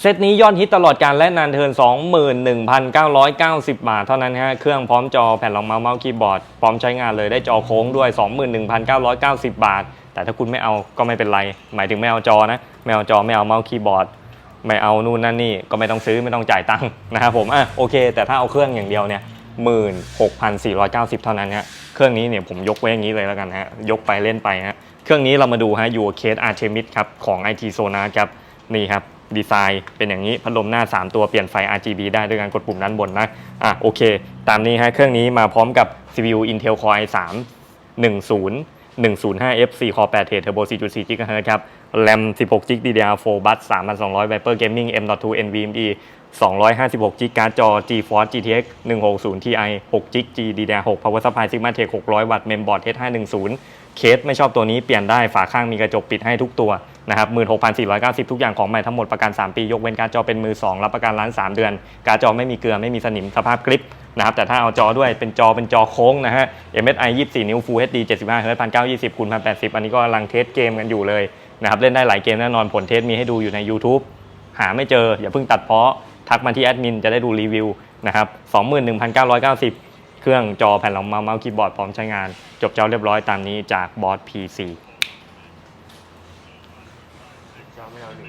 เซตนี้ยอดฮิตตลอดการและนานเทิน 21,990 บาท เท่านั้นฮะ เครื่องพร้อมจอแผ่นรองเมาส์เมาส์คีย์บอร์ด พร้อมใช้งานเลยได้จอโค้งด้วย 21,990 บาท แต่ถ้าคุณไม่เอาก็ไม่เป็นไร หมายถึงไม่เอาจอนะ ไม่เอาจอไม่เอาเมาส์คีย์บอร์ด ไม่เอานู่นนั่นนี่ ก็ไม่ต้องซื้อไม่ต้องจ่ายตังค์นะครับผม อะโอเค แต่ถ้าเอาเครื่องอย่างเดียวเนี่ย16,490 เท่านั้นฮะ เครื่องนี้เนี่ยผมยกไว้อย่างนี้เลยแล้วกันฮะ ยกไปเล่นไปฮะ เครื่องนี้เรามาดูฮะยูเคสอาร์เทมิดครับของ IT s o n a ครับ นี่ครับ ดีไซน์เป็นอย่างนี้พัดลมหน้า 3 ตัวเปลี่ยนไฟ RGB ได้ด้วยการกดปุ่มด้านบนนะอะโอเค ตามนี้ฮะเครื่องนี้มาพร้อมกับ CPU Intel Core i3 10 105F 4 Core 8 Thread Turbo 4.4 GHz ครับ RAM 16 GB DDR4 Bus 3200 Viper Gaming M.2 NVMe 256 GB การ์ดจอ GeForce GTX 160 Ti 6 GB GDDR6 Power Supply Sigmatech 600 วัตต์ Mainboard H510 เคสไม่ชอบตัวนี้เปลี่ยนได้ฝาข้างมีกระจกปิดให้ทุกตัว นะครับ16,490 ทุกอย่างของใหม่ทั้งหมดประกัน 3 ปี ยกเว้นการ์ดจอเป็นมือ 2 รับประกันร้าน 3 เดือน การ์ดจอไม่มีเกลือไม่มีสนิมสภาพกริปนะครับแต่ถ้าเอาจอด้วยเป็นจอเป็นจอโค้งนะฮะ MSI 24 นิ้ว Full HD 75 Hz 1920คูณ1080 อันนี้ก็กำลังเทสเกมกันอยู่เลยนะครับเล่นได้หลายเกมแน่นอนผลเทสมีให้ดูอยู่ใน YouTube หาไม่เจออย่าเพิ่งตัดเพาะทักมาที่แอดมินจะได้ดูรีวิวนะครับ21,990 เครื่องจอแผ่นรองเมาส์เมาส์คีย์บอร์ดพร้อมใช้งาน จบเจ้าเรียบร้อยตามนี้จากบอส PC 想不想旅